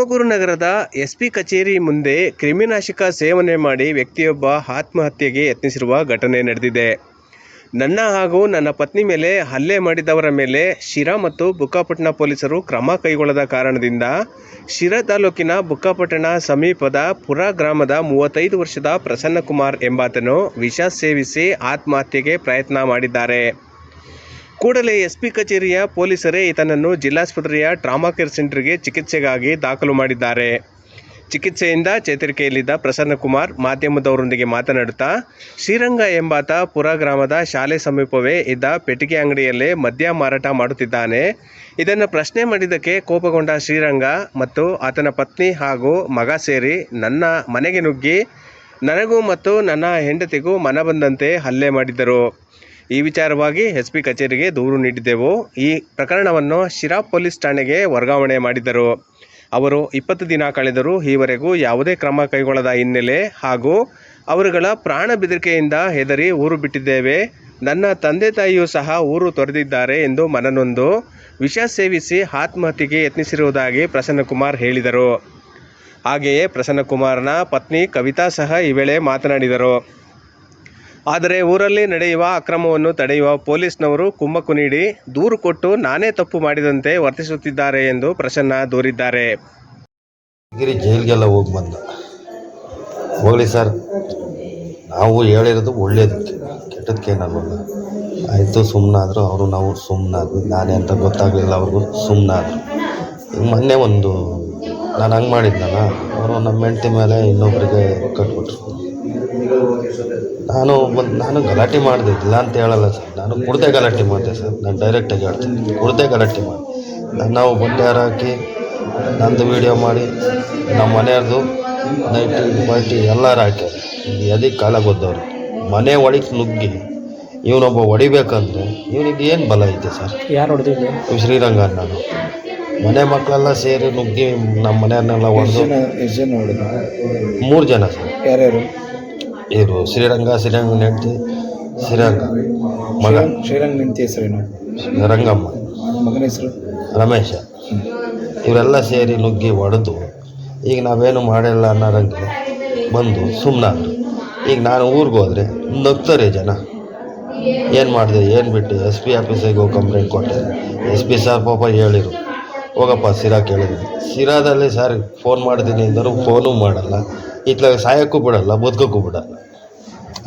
ತುಮಕೂರು ನಗರದ ಎಸ್ಪಿ ಕಚೇರಿ ಮುಂದೆ ಕ್ರಿಮಿನಾಶಕ ಸೇವನೆ ಮಾಡಿ ವ್ಯಕ್ತಿಯೊಬ್ಬ ಆತ್ಮಹತ್ಯೆಗೆ ಯತ್ನಿಸಿರುವ ಘಟನೆ ನಡೆದಿದೆ. ನನ್ನ ಹಾಗೂ ನನ್ನ ಪತ್ನಿ ಮೇಲೆ ಹಲ್ಲೆ ಮಾಡಿದವರ ಮೇಲೆ ಶಿರಾ ಮತ್ತು ಬುಕ್ಕಾಪಟ್ಟಣ ಪೊಲೀಸರು ಕ್ರಮ ಕೈಗೊಳ್ಳದ ಕಾರಣದಿಂದ ಶಿರಾ ತಾಲೂಕಿನ ಬುಕ್ಕಾಪಟ್ಟಣ ಸಮೀಪದ ಪುರ ಗ್ರಾಮದ ಮೂವತ್ತೈದು ವರ್ಷದ ಪ್ರಸನ್ನಕುಮಾರ್ ಎಂಬಾತನು ವಿಷ ಸೇವಿಸಿ ಆತ್ಮಹತ್ಯೆಗೆ ಪ್ರಯತ್ನ ಮಾಡಿದ್ದಾರೆ. ಕೂಡಲೇ ಎಸ್ಪಿ ಕಚೇರಿಯ ಪೊಲೀಸರೇ ಈತನನ್ನು ಜಿಲ್ಲಾಸ್ಪತ್ರೆಯ ಟ್ರಾಮಾ ಕೇರ್ ಸೆಂಟರ್ಗೆ ಚಿಕಿತ್ಸೆಗಾಗಿ ದಾಖಲು ಮಾಡಿದ್ದಾರೆ. ಚಿಕಿತ್ಸೆಯಿಂದ ಚೇತರಿಕೆಯಲ್ಲಿದ್ದ ಪ್ರಸನ್ನಕುಮಾರ್ ಮಾಧ್ಯಮದವರೊಂದಿಗೆ ಮಾತನಾಡುತ್ತಾ, ಶ್ರೀರಂಗ ಎಂಬಾತ ಪುರ ಗ್ರಾಮದ ಶಾಲೆ ಸಮೀಪವೇ ಇದ್ದ ಪೆಟ್ಟಿಗೆ ಅಂಗಡಿಯಲ್ಲೇ ಮದ್ಯ ಮಾರಾಟ ಮಾಡುತ್ತಿದ್ದಾನೆ. ಇದನ್ನು ಪ್ರಶ್ನೆ ಮಾಡಿದ್ದಕ್ಕೆ ಕೋಪಗೊಂಡ ಶ್ರೀರಂಗ ಮತ್ತು ಆತನ ಪತ್ನಿ ಹಾಗೂ ಮಗ ಸೇರಿ ನನ್ನ ಮನೆಗೆ ನುಗ್ಗಿ, ನನಗೂ ಮತ್ತು ನನ್ನ ಹೆಂಡತಿಗೂ ಮನ ಬಂದಂತೆ ಹಲ್ಲೆ ಮಾಡಿದ್ದರು. ಈ ವಿಚಾರವಾಗಿ ಎಸ್ ಪಿ ಕಚೇರಿಗೆ ದೂರು ನೀಡಿದ್ದೆವು. ಈ ಪ್ರಕರಣವನ್ನು ಶಿರಾ ಪೊಲೀಸ್ ಠಾಣೆಗೆ ವರ್ಗಾವಣೆ ಮಾಡಿದರು. ಅವರು ಇಪ್ಪತ್ತು ದಿನ ಕಳೆದರೂ ಈವರೆಗೂ ಯಾವುದೇ ಕ್ರಮ ಕೈಗೊಳ್ಳದ ಹಿನ್ನೆಲೆ ಹಾಗೂ ಅವರುಗಳ ಪ್ರಾಣ ಬೆದರಿಕೆಯಿಂದ ಹೆದರಿ ಊರು ಬಿಟ್ಟಿದ್ದೇವೆ. ನನ್ನ ತಂದೆ ತಾಯಿಯೂ ಸಹ ಊರು ತೊರೆದಿದ್ದಾರೆ ಎಂದು ಮನನೊಂದು ವಿಷ ಸೇವಿಸಿ ಆತ್ಮಹತ್ಯೆಗೆ ಯತ್ನಿಸಿರುವುದಾಗಿ ಪ್ರಸನ್ನಕುಮಾರ್ ಹೇಳಿದರು. ಹಾಗೆಯೇ ಪ್ರಸನ್ನಕುಮಾರ್ನ ಪತ್ನಿ ಕವಿತಾ ಸಹ ಈ ವೇಳೆ ಮಾತನಾಡಿದರು. ಆದರೆ ಊರಲ್ಲಿ ನಡೆಯುವ ಅಕ್ರಮವನ್ನು ತಡೆಯುವ ಪೊಲೀಸ್ನವರು ಕುಮ್ಮಕ್ಕು ನೀಡಿ ದೂರು ಕೊಟ್ಟು ನಾನೇ ತಪ್ಪು ಮಾಡಿದಂತೆ ವರ್ತಿಸುತ್ತಿದ್ದಾರೆ ಎಂದು ಪ್ರಸನ್ನ ದೂರಿದ್ದಾರೆ. ಗಿರಿ ಜೈಲಿಗೆಲ್ಲ ಹೋಗಿ ಬಂದ. ಹೋಗಲಿ ಸರ್. ನಾವು ಹೇಳಿರೋದು ಒಳ್ಳೇದಕ್ಕೆ ಕೆಟ್ಟದಕ್ಕೇನಲ್ವಲ್ಲ ಆಯಿತು ಸುಮ್ಮನಾದರೂ ಅವರು ನಾವು ಸುಮ್ಮನಾದ್ವಿ ನಾನೇ ಅಂತ ಗೊತ್ತಾಗಲಿಲ್ಲ ಅವ್ರಿಗೂ. ಸುಮ್ಮನಾದ್ರು ಮೊನ್ನೆ ಒಂದು ನಾನು ಹಂಗೆ ಮಾಡಿದ್ನಲ್ಲ, ಅವರು ನಮ್ಮ ಹೆಂಡತಿ ಮೇಲೆ ಇನ್ನೊಬ್ಬರಿಗೆ ಕಟ್ಬಿಟ್ರು ನಾನು ಒಂದು ನಾನು ಗಲಾಟೆ ಮಾಡಿದೆ ಇಲ್ಲ ಅಂತ ಹೇಳಲ್ಲ ಸರ್. ನಾನು ಕುಡ್ದೆ ಗಲಾಟೆ ಮಾಡಿದೆ ಸರ್. ನಾನು ಡೈರೆಕ್ಟಾಗಿ ಹೇಳ್ತೀನಿ ಕುಡ್ದೆ ಗಲಾಟೆ ಮಾಡಿ ನಾನು ನಾವು ಬಟ್ಟೆ ಹಾರ ಹಾಕಿ ನಂದು ವೀಡಿಯೋ ಮಾಡಿ ನಮ್ಮ ಮನೆಯವ್ರದ್ದು ನೈಟಿ ಬೈಟಿ ಎಲ್ಲರೂ ಹಾಕ್ಯಾರ. ಎದಕ್ಕೆ ಕಾಲ ಗೊತ್ತವ್ರು ಮನೆ ಒಳಗೆ ನುಗ್ಗಿ ಇವನೊಬ್ಬ ಹೊಡಿಬೇಕಂದ್ರೆ ಇವನಿಗೆ ಏನು ಬಲ ಐತೆ ಸರ್? ಯಾರು ಹೊಡೆದಿದ್ದೆ? ಇವ್ ಶ್ರೀರಂಗ ನಾನು. ಮನೆ ಮಕ್ಕಳೆಲ್ಲ ಸೇರಿ ನುಗ್ಗಿ ನಮ್ಮ ಮನೆಯನ್ನೆಲ್ಲ ಹೊಡೆದು ಎಷ್ಟು ಜನ ಹೊಡೆದ ಮೂರು ಜನ ಸರ್. ಯಾರ್ಯಾರು? ಇವರು ಶ್ರೀರಂಗ ಶ್ರೀರಂಗ ಹೆಂಡತಿ ಶ್ರೀರಂಗ. ಮಗ. ಶ್ರೀರಂಗ ನಿಂತಿ ಹೆಸರೇನು ರಂಗಮ್ಮ. ಮಗನ ಹೆಸರು? ರಮೇಶ. ಇವರೆಲ್ಲ ಸೇರಿ ನುಗ್ಗಿ ಹೊಡೆದು ಈಗ ನಾವೇನು ಮಾಡಿಲ್ಲ ಅನ್ನೋರಂಗೆ ಬಂದು ಸುಮ್ಮನಾದ್ರು ಈಗ ನಾನು ಊರಿಗೆ ಹೋದರೆ ನಗ್ತಾರೆ ಜನ. ಏನು ಮಾಡಿದೆ ಏನು ಬಿಟ್ಟು ಎಸ್ ಪಿ ಆಫೀಸಿಗೆ ಹೋಗಿ ಕಂಪ್ಲೇಂಟ್ ಕೊಟ್ಟೆ ಎಸ್ ಪಿ ಸರ್ ಪಾಪ ಹೇಳಿರು ಹೋಗಪ್ಪ ಸಿರಾ ಕೇಳಿದ್ರು ಸಿರಾದಲ್ಲಿ ಸರ್ ಫೋನ್ ಮಾಡ್ತೀನಿ ಅಂದರೂ ಫೋನೂ ಮಾಡಲ್ಲ. ಇತ್ಲಾಗ ಸಾಯೋಕ್ಕೂ ಬಿಡಲ್ಲ ಬದುಕೋಕ್ಕೂ ಬಿಡಲ್ಲ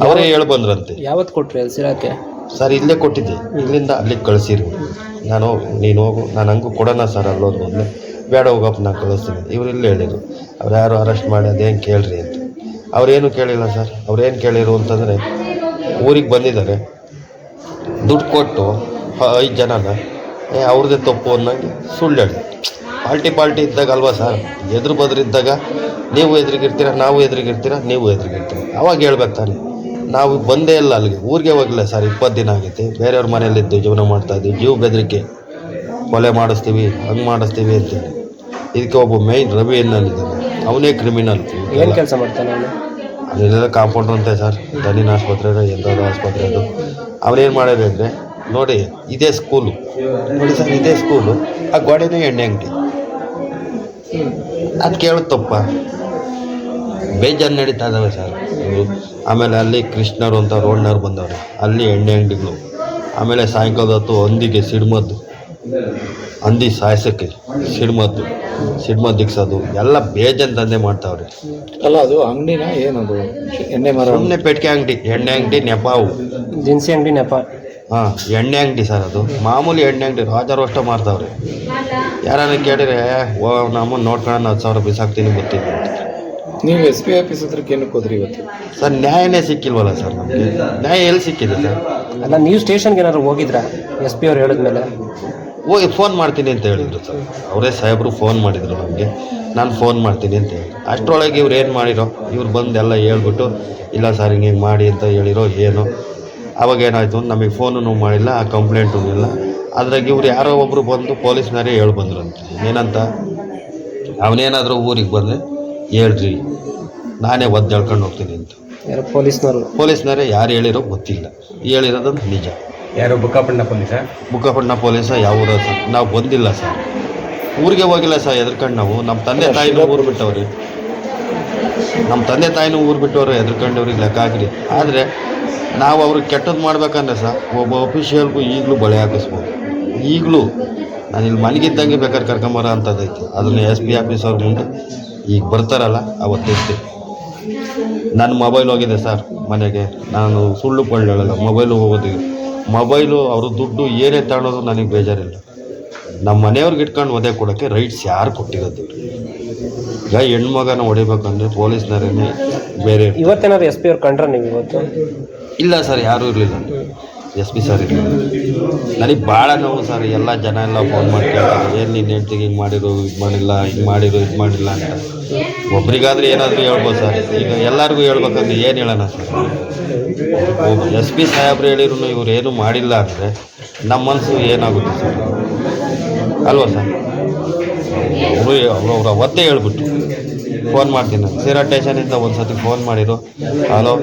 ಅವರೇ ಹೇಳಿ ಬಂದ್ರಂತೆ. ಯಾವತ್ತು ಕೊಟ್ರಿ ಅಲ್ಲಿ ಸಿರಾಕೆ ಸರ್ ಇಲ್ಲೇ ಕೊಟ್ಟಿದ್ದೆ. ಇಲ್ಲಿಂದ ಅಲ್ಲಿಗೆ ಕಳಿಸಿರಿ. ನಾನು ನೀನು ಹೋಗು ನಾನು ಹಂಗೂ ಕೊಡೋಣ ಸರ್ ಅಲ್ಲೋದು ಮೊದಲು ಬೇಡ ಹೋಗಪ್ಪ ನಾನು ಕಳಿಸ್ತೀನಿ. ಇವ್ರು ಇಲ್ಲೇ ಹೇಳಿದರು. ಅವ್ರು ಯಾರು ಅರೆಸ್ಟ್ ಮಾಡಿ ಅದೇನು ಕೇಳ್ರಿ ಅಂತ. ಅವ್ರೇನು ಕೇಳಿಲ್ಲ ಸರ್. ಅವ್ರೇನು ಕೇಳಿರು ಅಂತಂದರೆ ಊರಿಗೆ ಬಂದಿದ್ದಾರೆ. ದುಡ್ಡು ಕೊಟ್ಟು ಐದು ಜನನ ಏ ಅವ್ರದ್ದೇ ತಪ್ಪು ಅನ್ನೋಂಗೆ ಸುಳ್ಳು ಹೇಳಿ ಪಾಲ್ಟಿ ಪಾಲ್ಟಿ ಇದ್ದಾಗ ಅಲ್ವಾ ಸರ್? ಎದುರು ಬದ್ರು ಇದ್ದಾಗ ನೀವು ಎದುರಿಗಿರ್ತೀರ ನಾವು ಎದುರಿಗಿರ್ತೀರ ನೀವು ಎದುರಿಗಿರ್ತೀರ. ಅವಾಗ ಹೇಳ್ಬೇಕು ತಾನೆ. ನಾವು ಬಂದೇ ಇಲ್ಲ ಅಲ್ಲಿಗೆ. ಊರಿಗೆ ಹೋಗಿಲ್ಲ ಸರ್ ಇಪ್ಪತ್ತು ದಿನ ಆಗೈತೆ. ಬೇರೆಯವ್ರ ಮನೆಯಲ್ಲಿದ್ದು ಜೀವನ ಮಾಡ್ತಾ ಇದ್ವಿ. ಜೀವ ಬೆದರಿಕೆ. ಕೊಲೆ ಮಾಡಿಸ್ತೀವಿ ಹಂಗೆ ಮಾಡಿಸ್ತೀವಿ ಅಂತ ಇದಕ್ಕೆ ಒಬ್ಬ ಮೈನ್ ರವಿ ಅನ್ನಲ್ಲಿದ್ದಾನೆ ಅವನೇ ಕ್ರಿಮಿನಲ್ ಏನು ಕೆಲಸ ಮಾಡ್ತಾನೆ ಅವನು? ಅಲ್ಲೆಲ್ಲ ಕಾಂಪೌಂಡ್ರ್ ಅಂತೆ ಸರ್. ದನಿನ ಆಸ್ಪತ್ರೆ ಎಂಥದ್ದು ಆಸ್ಪತ್ರೆ ಅದು. ಅವನೇನು ಮಾಡೋದು ಅಂದರೆ ನೋಡಿ ಇದೇ ಸ್ಕೂಲು ನೋಡಿ ಸರ್ ಇದೇ ಸ್ಕೂಲು ಆ ಗೋಡೆನೇ ಎಣ್ಣೆ ಅಂಗಡಿ. ಅದು ಕೇಳುತ್ತಪ್ಪ. ತಪ್ಪ ಬೇಜಾರು ನಡೀತಾ ಇದ್ದಾವೆ ಸರ್. ಆಮೇಲೆ ಅಲ್ಲಿ ಕೃಷ್ಣರು ಅಂತ ರೋಡ್ನವ್ರು ಬಂದವ್ರೆ. ಅಲ್ಲಿ ಎಣ್ಣೆ ಅಂಗಡಿಗಳು. ಆಮೇಲೆ ಸಾಯಂಕಾಲದ ಹೊತ್ತು ಹಂದಿಗೆ ಸಿಡ್ಮದ್ದು. ಹಂದಿ ಸಾಯಿಸೋಕ್ಕೆ ಸಿಡ್ಮದ್ದು. ಸಿಡ್ಮದ್ದು ದಿಕ್ಸೋದು ಎಲ್ಲ ಬೇಜನ್ ದಂಧೆ ಮಾಡ್ತಾವ್ರೆ. ಅಲ್ಲ ಅದು ಅಂಗಡಿನ ಏನದು? ಎಣ್ಣೆ ಮರ. ಸುಮ್ಮನೆ ಪೆಟ್ಟಿಗೆ ಅಂಗಡಿ. ಎಣ್ಣೆ ಅಂಗಡಿ ನೆಪಾವು. ದಿನಸಿ ಅಂಗಡಿ ನೆಪ. ಹಾಂ ಎಣ್ಣೆ ಅಂಗಡಿ ಸರ್ ಅದು. ಮಾಮೂಲಿ ಎಣ್ಣೆ ಅಂಗಡಿ ರಾಜ ರೋಷ್ಟ ಮಾರ್ತಾವ್ರೆ ಯಾರನ್ನ ಕೇಳಿದ್ರೆ ಓ ನಮ್ಮನ್ನು ನೋಡ್ಕೊಂಡು ಹತ್ತು ಸಾವಿರ ಬಿಸಾಕ್ತೀನಿ ಗೊತ್ತಿಲ್ಲ ಅಂತ. ನೀವು ಎಸ್ ಪಿ ಆಫೀಸ್ ಹತ್ರಕ್ಕೆ ಏನಕ್ಕೆ ಹೋದ್ರಿ ಇವತ್ತು? ಸರ್ ನ್ಯಾಯನೇ ಸಿಕ್ಕಿಲ್ವಲ್ಲ ಸರ್ ನಮಗೆ. ನ್ಯಾಯ ಎಲ್ಲಿ ಸಿಕ್ಕಿದೆ ಸರ್? ಅಲ್ಲ ನೀವು ಸ್ಟೇಷನ್ಗೆ ಏನಾದ್ರು ಹೋಗಿದ್ರಾ? ಎಸ್ ಪಿ ಅವ್ರು ಹೇಳಿದ್ಮೇಲೆ? ಹೋಗಿ ಫೋನ್ ಮಾಡ್ತೀನಿ ಅಂತ ಹೇಳಿದ್ರು ಸರ್. ಅವರೇ ಸಾಹೇಬರು ಫೋನ್ ಮಾಡಿದರು ನಮಗೆ. ನಾನು ಫೋನ್ ಮಾಡ್ತೀನಿ ಅಂತ ಹೇಳಿ. ಅಷ್ಟರೊಳಗೆ ಇವ್ರು ಏನು ಮಾಡಿರೋ ಇವ್ರು ಬಂದು ಎಲ್ಲ ಹೇಳ್ಬಿಟ್ಟು ಇಲ್ಲ ಸರ್ ಹಿಂಗೆ ಹಿಂಗೆ ಮಾಡಿ ಅಂತ ಹೇಳಿರೋ ಏನು? ಅವಾಗ ಏನಾಯಿತು? ನಮಗೆ ಫೋನೂ ಮಾಡಿಲ್ಲ ಆ ಕಂಪ್ಲೇಂಟೂ ಇಲ್ಲ. ಅದ್ರಾಗ ಇವ್ರು ಯಾರೋ ಒಬ್ಬರು ಬಂದು ಪೊಲೀಸ್ನವರೇ ಹೇಳಿ ಅಂತ. ಏನಂತ? ಅವನೇನಾದರೂ ಊರಿಗೆ ಬಂದರೆ? ಹೇಳ್ರಿ. ನಾನೇ ಒದ್ದು ಹೇಳ್ಕೊಂಡು ಹೋಗ್ತೀನಿ ಅಂತ. ಯಾರು ಪೊಲೀಸ್ನವರು? ಪೊಲೀಸ್ನವರೇ ಯಾರು ಹೇಳಿರೋ ಗೊತ್ತಿಲ್ಲ. ಹೇಳಿರೋದೊಂದು ನಿಜ. ಯಾರು ಬುಕ್ಕಾಪಣ್ಣ ಪೊಲೀಸ? ಬುಕ್ಕಪಟ್ಟಣ ಪೊಲೀಸ ಯಾವ ಊರ ಸರ್? ನಾವು ಬಂದಿಲ್ಲ ಸರ್. ಊರಿಗೆ ಹೋಗಿಲ್ಲ ಸರ್ ಎದ್ರಕಂಡು ನಾವು. ನಮ್ಮ ತಂದೆ ತಾಯಿನೂ ಊರು ಬಿಟ್ಟವ್ರಿ. ನಮ್ಮ ತಂದೆ ತಾಯಿನೂ ಊರು ಬಿಟ್ಟವ್ರು ಎದ್ರಕಂಡವ್ರಿಗೆ ಲೆಕ್ಕ ಹಾಕ್ರಿ. ಆದರೆ ನಾವು ಅವ್ರಿಗೆ ಕೆಟ್ಟದ್ದು ಮಾಡ್ಬೇಕಂದ್ರೆ ಸರ್ ಒಬ್ಬ ಅಫಿಷಿಯಲ್ಗೂ ಈಗಲೂ ಬಳೆ ಹಾಕಿಸ್ಬೋದು. ಈಗಲೂ ನಾನು ಇಲ್ಲಿ ಮಲಗಿದ್ದಂಗೆ ಬೇಕಾದ್ರೆ ಕರ್ಕೊಂಬರ ಅಂತದೈತೆ ಅದನ್ನು ಎಸ್ ಪಿ ಆಫೀಸ್ ಅವ್ರ ಮುಂದೆ ಈಗ ಬರ್ತಾರಲ್ಲ ಅವತ್ತೆಷ್ಟು ನನ್ನ ಮೊಬೈಲ್ ಹೋಗಿದೆ ಸರ್ ಮನೆಗೆ. ನಾನು ಸುಳ್ಳು ಹೇಳಲ್ಲ ಮೊಬೈಲು ಹೋಗೋದು ಮೊಬೈಲು ಅವರು ದುಡ್ಡು ಏನೇ ತಗೊಳ್ಳೋದು ನನಗೆ ಬೇಜಾರಿಲ್ಲ. ನಮ್ಮ ಮನೆಯವ್ರಿಗೆ ಇಟ್ಕೊಂಡು ಒದೆ ಕೊಡೋಕ್ಕೆ ರೈಟ್ಸ್ ಯಾರು ಕೊಟ್ಟಿರೋದು ಈಗ ಹೆಣ್ಮಗನ ಹೊಡಿಬೇಕಂದ್ರೆ ಪೊಲೀಸ್ನರೇನೆ ಬೇರೆ ಇವತ್ತೇನಾದ್ರು ಎಸ್ ಪಿ ಅವ್ರು ಕಂಡ್ರೆ ನೀವು ಇವತ್ತು? ಇಲ್ಲ ಸರ್ ಯಾರೂ ಇರಲಿಲ್ಲ. ಎಸ್ ಪಿ ಸರ್ ನನಗೆ ಭಾಳ ನೋವು ಸರ್, ಎಲ್ಲ ಜನ ಎಲ್ಲ ಫೋನ್ ಮಾಡಿ ಏನು ನೀನು ಹೇಳ್ತೀವಿ ಹಿಂಗೆ ಮಾಡಿರು ಇದು ಮಾಡಿಲ್ಲ, ಹಿಂಗೆ ಮಾಡಿರು ಇದು ಮಾಡಿಲ್ಲ ಅಂತ. ಒಬ್ರಿಗಾದ್ರೆ ಏನಾದರೂ ಹೇಳ್ಬೋದು ಸರ್. ಈಗ ಎಲ್ಲರಿಗೂ ಹೇಳ್ಬೇಕಂದ್ರೆ ಏನು ಹೇಳೋಣ ಸರ್? ಎಸ್ ಪಿ ಸಾಹೇಬ್ರು ಹೇಳಿದ್ರು ಇವ್ರು ಏನು ಮಾಡಿಲ್ಲ ಅಂದರೆ ನಮ್ಮ ಮನಸ್ಸು ಏನಾಗುತ್ತೆ ಸರ್? ಅಲ್ವಾ ಸರ್? ಅವರು ಅವ್ರು ಅವತ್ತೇ ಹೇಳ್ಬಿಟ್ಟು ಫೋನ್ ಮಾಡ್ತೀನಿ. ಸೀರಾ ಟೇಷನಿಂದ ಒಂದು ಸತಿ ಫೋನ್ ಮಾಡಿದ್ರು ಹಲೋ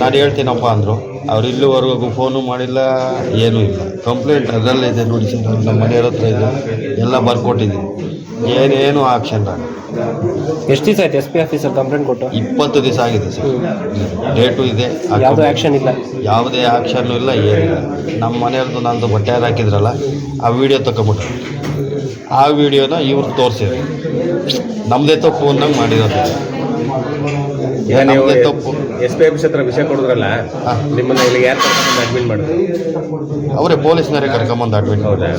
ನಾನು ಹೇಳ್ತೀನಪ್ಪ ಅಂದರು. ಅವ್ರು ಇಲ್ಲಿವರೆಗೂ ಫೋನು ಮಾಡಿಲ್ಲ ಏನೂ ಇಲ್ಲ. ಕಂಪ್ಲೇಂಟ್ ಅದರಲ್ಲಿದೆ ನೋಡಿ ಸರ್. ನಮ್ಮ ಮನೆಯವ್ರ ಹತ್ರ ಇದೆ. ಎಲ್ಲ ಬರ್ಕೊಟ್ಟಿದ್ದೀನಿ. ಏನೇನು ಆಕ್ಷನ್ ಎಷ್ಟು ದಿವಸ ಆಯ್ತು ಎಸ್ ಪಿ ಆಫೀಸರ್ ಕಂಪ್ಲೇಂಟ್ ಕೊಟ್ಟು? ಇಪ್ಪತ್ತು ದಿವಸ ಆಗಿದೆ ಸರ್. ಡೇಟು ಇದೆ. ಯಾವುದೇ ಆ್ಯಕ್ಷನ್ ಇಲ್ಲ? ಯಾವುದೇ ಆಕ್ಷನ್ನು ಇಲ್ಲ ಏನಿಲ್ಲ ನಮ್ಮ ಮನೆಯವ್ರದ್ದು ನಂದು ಬಟ್ಟೆ ಹಾಕಿದ್ರಲ್ಲ ಆ ವಿಡಿಯೋ ತಗೊಂಬಿಟ್ರು ಆ ವಿಡಿಯೋನ ಇವ್ರು ತೋರಿಸಿದ್ರು. ನಮ್ಮದೇ ತಪ್ಪು ಅನ್ನಂಗೆ ಮಾಡಿರೋದು ಈಗ ನೀವು ನಮ್ಮದೇ ತಪ್ಪು ಎಸ್ ಪಿ ಆಫೀಸ್ ಹತ್ರ ವಿಷಯ ಕೊಡಿದ್ರಲ್ಲ. ನಿಮ್ಮನ್ನ ಇಲ್ಲಿ ಯಾರು ಅಡ್ಮಿಟ್ ಮಾಡಿದ್ರು ಅವರೇ ಪೊಲೀಸ್ನವರೇ ಕರ್ಕೊಂಬಂದು ಅಡ್ಮಿಟ್ ಹೌದಾ?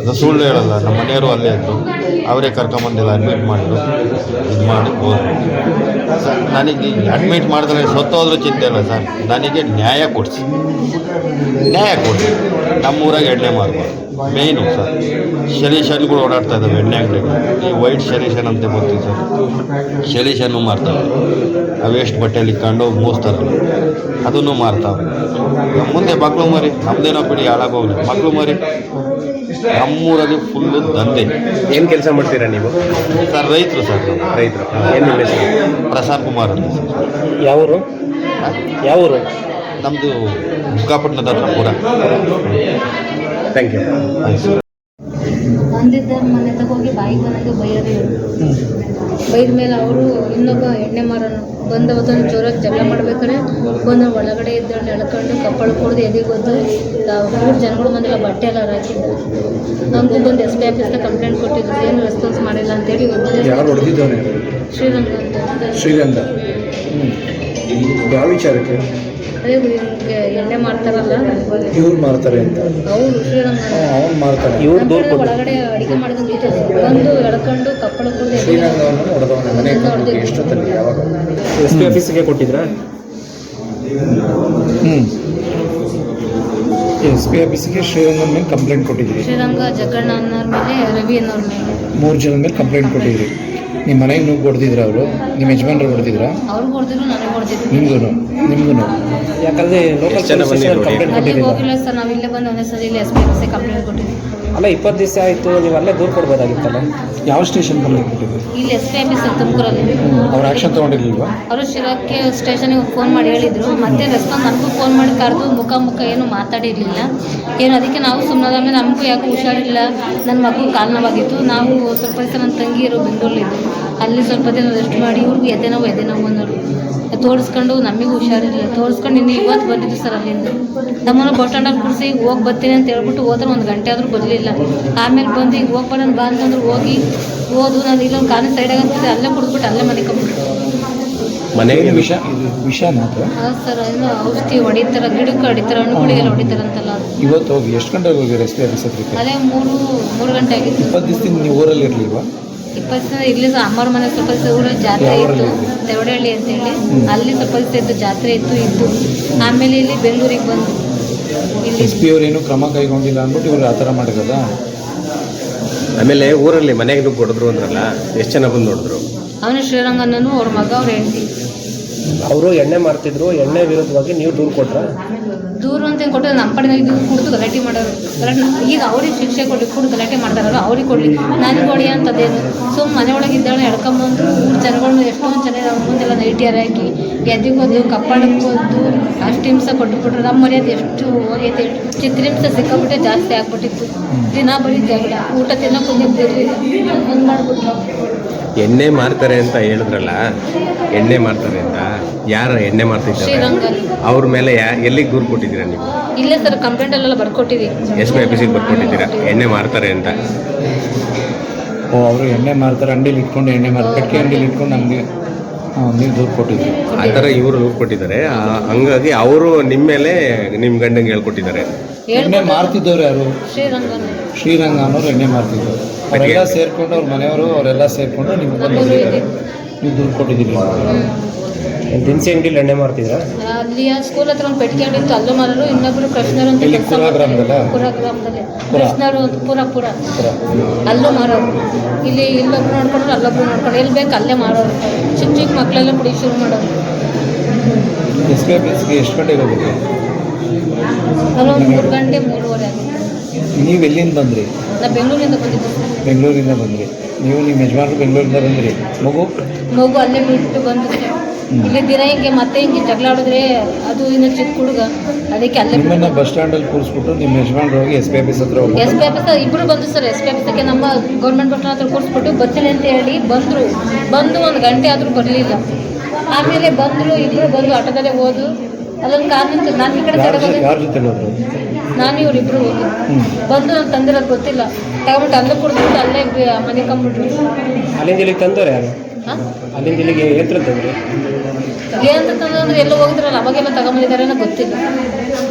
ಅದು ಸುಳ್ಳು ಹೇಳಲ್ಲ, ನಮ್ಮ ಮನೆಯವರು ಅಲ್ಲೇ ಇದ್ದರು ಅವರೇ ಕರ್ಕೊಂಬಂದಿಲ್ಲ ಅಡ್ಮಿಟ್ ಮಾಡಿದ್ರು. ಇದು ಮಾಡಿ ಹೋದ್ರು. ಸರ್ ನನಗೆ ಅಡ್ಮಿಟ್ ಮಾಡಿದ್ರೆ ಸತ್ತೋದ್ರೂ ಚಿಂತೆ ಇಲ್ಲ ಸರ್. ನನಗೆ ನ್ಯಾಯ ಕೊಡಿಸಿ. ನ್ಯಾಯ ಕೊಡಿಸಿ. ನಮ್ಮೂರಾಗ ಎಣ್ಣೆ ಮಾರ್ಬಾರ್ದು ಮೇಯ್ನು ಸರ್. ಶಲೀಶನ್ಗಳು ಓಡಾಡ್ತಾ ಇದ್ದಾವೆ ಎಣ್ಣೆ ಅಂಗಡಿಗಳು ಈ ವೈಟ್ ಶಲೀಶನ್ ಅಂತ ಬರ್ತೀವಿ ಸರ್. ಶಲೀಶನ್ನು ಮಾರ್ತಾರೆ ಅವೇಷ್ಟು ಬಟ್ಟೆಯಲ್ಲಿ ಇಕ್ಕೊಂಡು ಮೂಸ್ತಾರಲ್ಲ. ಅದನ್ನು ಮಾರ್ತಾವೆ. ಮುಂದೆ ಮಕ್ಕಳು ಮರಿ. ನಮ್ಮದೇನೋ ಬಿಡಿ ಹಾಳಾಗೋಗ್ಲಿ. ಮಕ್ಕಳು ಮರಿ. ನಮ್ಮೂರಲ್ಲಿ ಫುಲ್ಲು ದಂಧೆ. ಏನು ಕೆಲಸ ಮಾಡ್ತೀರಾ ನೀವು? ಸರ್ ರೈತರು ಸರ್ ರೈತರು. ಏನು ನಿಮ್ಮ ಹೆಸರು? ಪ್ರಸಾದ್ ಕುಮಾರ್ ಅಂತ ಸರ್. ಯಾವೂರು? ಯಾವೂರು? ನಮ್ಮದು ಮುಕ್ಕಾಪಟ್ಟಣದ ಹತ್ರ ಪೂರ. ಥ್ಯಾಂಕ್ ಯು ಬಂದಿದ್ದ ಮನೆ ತಗೋಗಿ ಬಾಯಿಗೆ ಬಂದಂಗೆ ಬೈಯೋದು. ಬೈದ ಮೇಲೆ ಅವರು ಇನ್ನೊಬ್ಬ ಎಣ್ಣೆ ಮಾರನು ಬಂದ ಅವತ್ತೊಂದು ಜೋರಾಗಿ ಜಗಳ ಮಾಡ್ಬೇಕಾರೆ ಒಂದು ಒಳಗಡೆ ಇದ್ದವ್ರನ್ನ ಎಳ್ಕೊಂಡು ಕಪ್ಪಳ ಕುಡ್ದು ಎದೆಗೆ ಗೊತ್ತು ಮೂರು ಜನಗಳು ಬಂದಿಲ್ಲ ಬಟ್ಟೆ ಎಲ್ಲ ಹಾಕಿದ್ದ. ನಮಗೂ ಬಂದು ಎಸ್ ಪಿ ಆಫೀಸ್ನ ಕಂಪ್ಲೇಂಟ್ ಕೊಟ್ಟಿದ್ರು ಏನು ರೆಸ್ಪಾನ್ಸ್ ಮಾಡಿಲ್ಲ ಅಂತೇಳಿ ಶ್ರೀರಂಗ ಅಂತ. ಶ್ರೀಗಂಧ ಯಾವ ವಿಚಾರಕ್ಕೆ? ಅದೇ ಎಣ್ಣೆ ಮಾಡ್ತಾರಲ್ಲ? ಇವ್ರು ಮಾಡ್ತಾರೆ ಅಂತ. ಅವರು ಮಾಡ್ತಾರೆ. ಅವನು ಮಾರ್ತಾನೆ. ಇವ್ರು ದೂರ ಒಳಗಡೆ ಅಡಿಗೆ ಬಂದು ಎಳ್ಕೊಂಡು ಹೊಡೆದವನ ಎಷ್ಟೊತ್ತಲ್ಲಿ ಯಾವಾಗ? ಎಸ್ ಪಿ ಆಫೀಸಿಗೆ ಕೊಟ್ಟಿದ್ರಾ? ಹ್ಞೂ ಎಸ್ ಪಿ ಆಫೀಸಿಗೆ ಶ್ರೀರಂಗನ ಮೇಲೆ ಕಂಪ್ಲೇಂಟ್ ಕೊಟ್ಟಿದ್ರಿ. ಶ್ರೀರಂಗ ಜಗಣ್ಣ ಅನ್ನೋರ್ ಮೇಲೆ ರವಿ ಅನ್ನೋರ್ ಮೇಲೆ. ಮೂರು ಜನ ಮೇಲೆ ಕಂಪ್ಲೇಂಟ್ ಕೊಟ್ಟಿದ್ರಿ. ನಿಮ್ಮ ಮನೆಗೆ ನೀವು ಹೊಡೆದಿದ್ರ ಅವರು? ನಿಮ್ಮ ಯಜಮಾನ್ರು ಹೊಡೆದಿದ್ರ? ಅವ್ರು ಹೊಡೆದಿದ್ರು ನನಗೆ ಹೊಡೆದಿದ್ರು ನಿಮ್ಗೂ ನಿಮ್ಗೂ ಯಾಕಂದ್ರೆ ಲೋಕಲ್ ಜನ ಕಂಪ್ಲೇಂಟ್ ಅಲ್ಲಿಗೆ ಕೊಟ್ಟಿದ್ದಿಲ್ಲ ಸರ್ ನಾವು? ಇಲ್ಲೇ ಬಂದು ಒಂದೇ ಸರಿ ಇಲ್ಲಿ ಎಸ್ ಪಿ ಕಂಪ್ಲೇಂಟ್ ಕೊಟ್ಟಿದ್ವಿ ಅಲ್ಲ ಇಪ್ಪತ್ತು ದಿವಸ ಆಯಿತು ನೀವು ಅಲ್ಲೇ ದೂರ ಕೊಡ್ಬೋದಾಗಿತ್ತಲ್ಲ? ಯಾವ ಸ್ಟೇಷನ್ ಅವ್ರ ಆಕ್ಷನ್ ಇಲ್ಲಿ ಎಸ್ ಪಿ ಆಫೀಸ್ ತುಮಕೂರಲ್ಲಿ ಅವ್ರು ಆ್ಯಕ್ಷನ್ ತೊಗೊಂಡಿರ್ಲಿಲ್ವಾ? ಅವರು ಶಿರಕ್ಕೆ ಸ್ಟೇಷನಿಗೆ ಫೋನ್ ಮಾಡಿ ಹೇಳಿದ್ರು. ಮತ್ತೆ ರೆಸ್ಪಾನ್ಸ್ ನನಗೂ ಫೋನ್ ಮಾಡಿ ಕರೆದು ಮುಖ ಮುಖ ಏನು ಮಾತಾಡಿರಲಿಲ್ಲ. ಏನು ಅದಕ್ಕೆ ನಾವು ಸುಮ್ಮನೆ ಮೇಲೆ ನಮಗೂ ಯಾಕೋ ಹುಷಾರಿಲ್ಲ. ನನ್ನ ಮಗು ಕಾರಣವಾಗಿತ್ತು ನಾವು ಸ್ವಲ್ಪ ದಿವಸ ನನ್ನ ತಂಗಿ ಇರೋ ಬೆಂಗಳೂರಲ್ಲಿದ್ದು. ಅಲ್ಲಿ ಸ್ವಲ್ಪ ದಿನ ರೆಸ್ಟ್ ಮಾಡಿ ಇವ್ರಿಗೂ ಎದೆ ನೋವು ಎದೆ ನೋವು ಅನ್ನೋರು. ತೋರಿಸ್ಕೊಂಡು ನಮಗೂ ಹುಷಾರಿರಲಿಲ್ಲ. ತೋರಿಸ್ಕೊಂಡು ಇನ್ನು ಇವತ್ತು ಬಂದಿದ್ದು ಸರ್ ಅಲ್ಲಿಂದ. ನಮ್ಮನ್ನು ಬಸ್ ಸ್ಟ್ಯಾಂಡಲ್ಲಿ ಕೂರಿಸಿ ಹೋಗಿ ಬರ್ತೀನಿ ಅಂತ ಹೇಳ್ಬಿಟ್ಟು ಹೋದ್ರೆ ಒಂದು ಗಂಟೆ ಆದರೂ ಬರಲಿಲ್ಲ. ಆಮೇಲೆ ಬಂದು ಈಗ ಹೋಗಿ ಬರೋಣ ಬಾ ಅಂತಂದ್ರೆ ಹೋಗಿ ಓದು ನಾನು ಇಲ್ಲೊಂದು ಕಾಲಿನ ಸೈಡಾಗ ಅಂತಿದ್ದೆ ಅಲ್ಲೇ ಕುಡಿದ್ಬಿಟ್ಟು ಅಲ್ಲೇ ಮನೆ ಕಂಬಿಟ್ಟು ಮನೆಗೆ ಏನು ವಿಷ? ಇದು ವಿಷ ಮಾತ್ರ ಹೌದು ಸರ್ ಏನು ಔಷಧಿ ಹೊಡಿತಾರ ಗಿಡಕ್ಕೆ ಹೊಡಿತಾರ ಹಣ್ಣುಗಳಿಗೆಲ್ಲ ಹೊಡಿತಾರಂತಲ್ಲ. ಅದು ಇವತ್ತು ಹೋಗಿ ಎಷ್ಟು ಗಂಟೆಗೆ ಹೋಗಿ ರಸ್ತೆ ಅದೇ ಮೂರು ಮೂರು ಗಂಟೆ ಆಗಿತ್ತು. ಇಪ್ಪತ್ತು ದಿವಸದಿಂದ ನೀವು ಊರಲ್ಲಿ ಇರಲಿಲ್ವಾ ಇಪ್ಪತ್ತು ಇಲ್ಲಿ ಅಮ್ಮವ್ರ ಮನೆ ಸ್ವಲ್ಪ ದಿವಸ ಜಾತ್ರೆ ಇತ್ತು ದೇವಡಹಳ್ಳಿ ಅಂತೇಳಿ ಅಲ್ಲಿ ಸ್ವಲ್ಪ ದಿವಸ ಇತ್ತು ಜಾತ್ರೆ ಇತ್ತು ಇತ್ತು ಆಮೇಲೆ ಇಲ್ಲಿ ಬೆಂಗಳೂರಿಗೆ ಬಂದು ಇಲ್ಲಿ ಎಸ್ ಪಿ ಅವ್ರು ಏನು ಕ್ರಮ ಕೈಗೊಂಡಿಲ್ಲ ಅಂದ್ಬಿಟ್ಟು ಇವ್ರು ಆ ಥರ ಮಾಡಿದ ಆಮೇಲೆ ಊರಲ್ಲಿ ಮನೆಗೆ ದುಡ್ಡು ಕೊಡಿದ್ರು ಅಂದ್ರಲ್ಲ ಎಷ್ಟು ಜನ ಬಂದು ನೋಡಿದ್ರು? ಅವನು ಶ್ರೀರಂಗನೂ ಅವ್ರ ಮಗ ಅವ್ರ ಹೆಂಡತಿ. ಅವರು ಎಣ್ಣೆ ಮಾಡ್ತಿದ್ರು ಎಣ್ಣೆ ವಿರುದ್ಧವಾಗಿ ನೀವು ದೂರು ಕೊಟ್ರ? ದೂರ ಅಂತ ಕೊಟ್ಟರೆ ನಮ್ಮ ಕಡೆ ಇದು ಕುಡಿದು ಗಲಾಟೆ ಮಾಡೋರು. ಗಲಾಟೆ ಈಗ ಅವ್ರಿಗೆ ಶಿಕ್ಷೆ ಕೊಡಿ ಕುಡಿದು ಗಲಾಟೆ ಮಾಡ್ತಾರಲ್ಲ, ಅವ್ರಿಗೆ ಕೊಡಲಿ. ನಾನು ಕೊಡಿ ಅಂತದೇನು. ಸೊ ಮನೆ ಒಳಗೆ ಇದ್ದಾಳೆ ಎಳ್ಕೊಂಬಂದು ಮೂರು ಜನಗಳನ್ನ ಎಷ್ಟೊಂದು ಜನ ಮುಂದೆಲ್ಲ ನೈಟಿಯರ್ ಹಾಕಿ ಗೆದ್ದಿಗೋದು ಕಪ್ಪಾಡಕ್ಕೋದು ಅಷ್ಟು ಹಿಂಸೆ ಕೊಟ್ಟುಬಿಟ್ರು ನಮ್ಮ ಮರ್ಯಾದೆ ಎಷ್ಟು ಹೋಗೈತೆ ಚಿತ್ರಹಿಂಸೆ ಸಿಕ್ಕಾಬಿಟ್ಟೆ ಜಾಸ್ತಿ ಆಗ್ಬಿಟ್ಟಿತ್ತು. ದಿನ ಬರೀ ಜಗಳ, ಊಟ ತಿನ್ನೋಕೆ ಹೋಗಿದ್ದು ಒಂದು ಎಣ್ಣೆ ಮಾರ್ತಾರೆ ಅಂತ ಹೇಳಿದ್ರಲ್ಲ ಎಣ್ಣೆ ಮಾರ್ತಾರೆ ಅಂತ ಯಾರು ಎಣ್ಣೆ ಮಾರ್ತಿದ್ದಾರೆ? ಶ್ರೀರಂಗಲ್ಲಿ. ಅವ್ರ ಮೇಲೆ ಯಾ ಎಲ್ಲಿಗೆ ದೂರು ಕೊಟ್ಟಿದ್ದೀರಾ ನೀವು? ಇಲ್ಲ ಸರ್ ಕಂಪ್ಲೇಂಟಲ್ಲೆಲ್ಲ ಬರ್ಕೊಟ್ಟಿದ್ದೀವಿ. ಎಸ್ ಪಿ ಆಫೀಸಿಗೆ ಬರ್ಕೊಟ್ಟಿದ್ದೀರಾ? ಎಣ್ಣೆ ಮಾರ್ತಾರೆ ಅಂತ. ಓ ಅವರು ಎಣ್ಣೆ ಮಾರ್ತಾರೆ ಅಂಡಿಲಿ ಇಟ್ಕೊಂಡು ಎಣ್ಣೆ ಮಾರ್ತಾರೆ. ಅಂಡಿಲಿ ಅಂಗಡಿಲಿ ಇಟ್ಕೊಂಡು ನಮಗೆ ನೀವು ದೂರು ಕೊಟ್ಟಿದ್ರು ಆ ಥರ ಇವರು ದೂರು ಕೊಟ್ಟಿದ್ದಾರೆ. ಆ- ಹಂಗಾಗಿ ಅವರು ನಿಮ್ಮ ಮೇಲೆ ನಿಮ್ಮ ಗಂಡಂಗೆ ಹೇಳ್ಕೊಟ್ಟಿದ್ದಾರೆ. ಎಣ್ಣೆ ಮಾರ್ತಿದ್ದವ್ರು ಯಾರು? ಶ್ರೀರಂಗನ. ಶ್ರೀರಂಗ ಅನ್ನೋರು ಎಣ್ಣೆ ಮಾರ್ತಿದ್ರು ಅವರೆಲ್ಲ ಸೇರ್ಕೊಂಡು ಅವ್ರ ಮನೆಯವರು ಅವರೆಲ್ಲ ಸೇರ್ಕೊಂಡು ನಿಮ್ಗೆ ಬಂದು ಹೊಡೆದಿದ್ದಾರೆ. ನೀವು ದುಡ್ಡು ಕೊಟ್ಟಿದ್ದೀರಿ ದಿನಸಿ ಅಂಗಡಿಲಿ ಎಣ್ಣೆ ಮಾಡ್ತಿದ್ರಾ ಅಲ್ಲಿ ಆ ಸ್ಕೂಲ್ ಹತ್ರ ಒಂದು ಪೆಟ್ಟಿಗೆ ಅಂಗಡಿ ಇತ್ತು ಅಲ್ಲೂ ಮಾರರು ಇನ್ನೊಬ್ರು ಕೃಷ್ಣರು ಅಂತ ಇಲ್ಲಿ ಕೆಲಸ ಗ್ರಾಮದಲ್ಲ? ಪುರ ಗ್ರಾಮದಲ್ಲಿ ಪುರ. ಕೃಷ್ಣರು ಅಂತ ಪುರ ಪುರ. ಅಲ್ಲೂ ಮಾರೋರು ಇಲ್ಲಿ ಇಲ್ಲೊಬ್ರು ನೋಡ್ಕೊಂಡ್ರು ಅಲ್ಲೊಬ್ರು ನೋಡ್ಕೊಂಡು ಎಲ್ಲಿ ಬೇಕು ಅಲ್ಲೇ ಮಾರೋರು ಚಿಕ್ಕ ಚಿಕ್ಕ ಮಕ್ಕಳೆಲ್ಲ ಕುಡಿ ಶುರು ಮಾಡೋರು. ಎಸ್ ಎಷ್ಟು ಗಂಟೆಗೆ ಹೋಗಿದ್ರಿ ಅಲ್ಲೊಂದು ಮೂರು ಗಂಟೆ ಮೂರುವರೆ ಆಗಿತ್ತು. ನೀವು ಎಲ್ಲಿಂದ ಬಂದ್ರಿ? ನಾ ಬೆಂಗಳೂರಿಂದ ಬಂದಿದ್ದೆ. ಬೆಂಗಳೂರಿಂದ ಬಂದ್ರಿ. ನೀವು ನಿಮ್ಮ ಯಜಮಾನ್ರು ಬೆಂಗಳೂರಿಂದ ಬಂದ್ರಿ. ಮಗು? ಮಗು ಅಲ್ಲೇ ಬಿಟ್ಟು ಬಂದು ಇಲ್ಲಿ ದಿನ ಹಿಂಗೆ ಮತ್ತೆ ಹಿಂಗೆ ಜಗಳ ಆಡಿದ್ರೆ ಅದು ಇನ್ನು ಚಿಕ್ಕ ಹುಡುಗ. ಅದಕ್ಕೆ ಅಲ್ಲೇ ನಿಮ್ಮನ್ನ ಬಸ್ ಸ್ಟ್ಯಾಂಡಲ್ಲಿ ಕೂರಿಸ್ಬಿಟ್ಟು ನಿಮ್ಮ ಯಜಮಾನ್ರು ಹೋಗಿ ಎಸ್ ಪಿ ಆಫೀಸ್ ಹತ್ರ ಎಸ್ ಪಿ ಆಫೀಸ್ ಇಬ್ಬರು ಬಂದು ಸರ್. ಎಸ್ ಪಿ ಆಫೀಸಕ್ಕೆ ನಮ್ಮ ಗೌರ್ಮೆಂಟ್ ಬಸ್ ಹತ್ರ ಕೂರಿಸ್ಬಿಟ್ಟು ಬರ್ತೀನಿ ಅಂತ ಹೇಳಿ ಬಂದರು. ಬಂದು ಒಂದು ಗಂಟೆ ಆದರೂ ಬರಲಿಲ್ಲ. ಆಮೇಲೆ ಬಂದರು ಇಬ್ಬರು ಬಂದು ಆಟೋದಲ್ಲೇ ಹೋದು ಅಲ್ಲೊಂದು ಕಾರ್ ನಿಂತು ನಾನು ಈ ಕಡೆ ಸೈಡ್ ಯಾರ ಜೊತೆ ಹೋದ್ರು ನಾನು ಇವ್ರಿಬ್ರು ಹೋಗಿ ಬಂದು ನಾನು ತಂದಿರೋದು ಗೊತ್ತಿಲ್ಲ. ತಗೊಂಡ್ಬಿಟ್ಟು ಅಲ್ಲೇ ಕುಡಿದ್ಬಿಟ್ಟು ಅಲ್ಲೇ ಬಿ- ಮನೆ ಕಂಬಿಟ್ರು ಅಲ್ಲಿಂದ ಇಲ್ಲಿಗೆ ತಂದವ್ರು ಯಾರು? ಹಾಂ? ಅಲ್ಲಿಂದ ಇಲ್ಲಿಗೆ ಏತ್ರ ತಂದ್ರಿ ಏನು ಅಂತಂದ್ರೆ ಎಲ್ಲ ಹೋಗಿದ್ರಲ್ಲ ಅವಾಗೆಲ್ಲ ತಗೊಂಬಂದಿದ್ದಾರೆ ಅನ್ನೋ ಗೊತ್ತಿಲ್ಲ.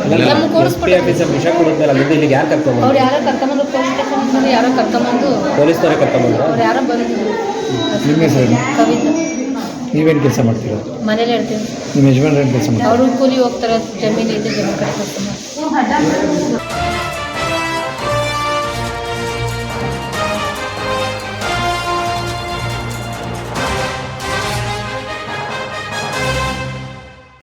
ನಮ್ಗೆ ಎಸ್ ಪಿ ವಿಷ ಕೊಡಿದ್ಮೇಲೆ ಅಲ್ಲಿಂದ ಇಲ್ಲಿಗೆ ಯಾರು ಕರ್ಕೊಂಬಂದ್ರು ಅವ್ರು ಯಾರೋ ಕರ್ಕೊಂಬಂದು ಪೊಲೀಸ್ ಸ್ಟೇಷನ್ ಯಾರೋ ಕರ್ಕೊಂಬಂದು ಪೊಲೀಸ್ನವರೇ ಕರ್ಕೊಂಬಂದ್ರು? ಅವ್ರು ಯಾರೋ ಬಂದಿದ್ರು ನಿಮ್ಮ ಕವಿತಾ. ನೀವೇನು ಕೆಲಸ ಮಾಡ್ತೀರಾ? ಮನೇಲಿ ಹೇಳ್ತೀನಿ. ನಿಮ್ಮ ಯಜಮಾನ್ರು ಏನು ಕೆಲಸ ಮಾಡ್ತಾರೆ? ಅವರು ಕೂಲಿ ಹೋಗ್ತಾರೆ ಜಮೀನು ಇದೆ ಜಮೀನು ಕಟ್ಕೊಡ್ತಾರೆ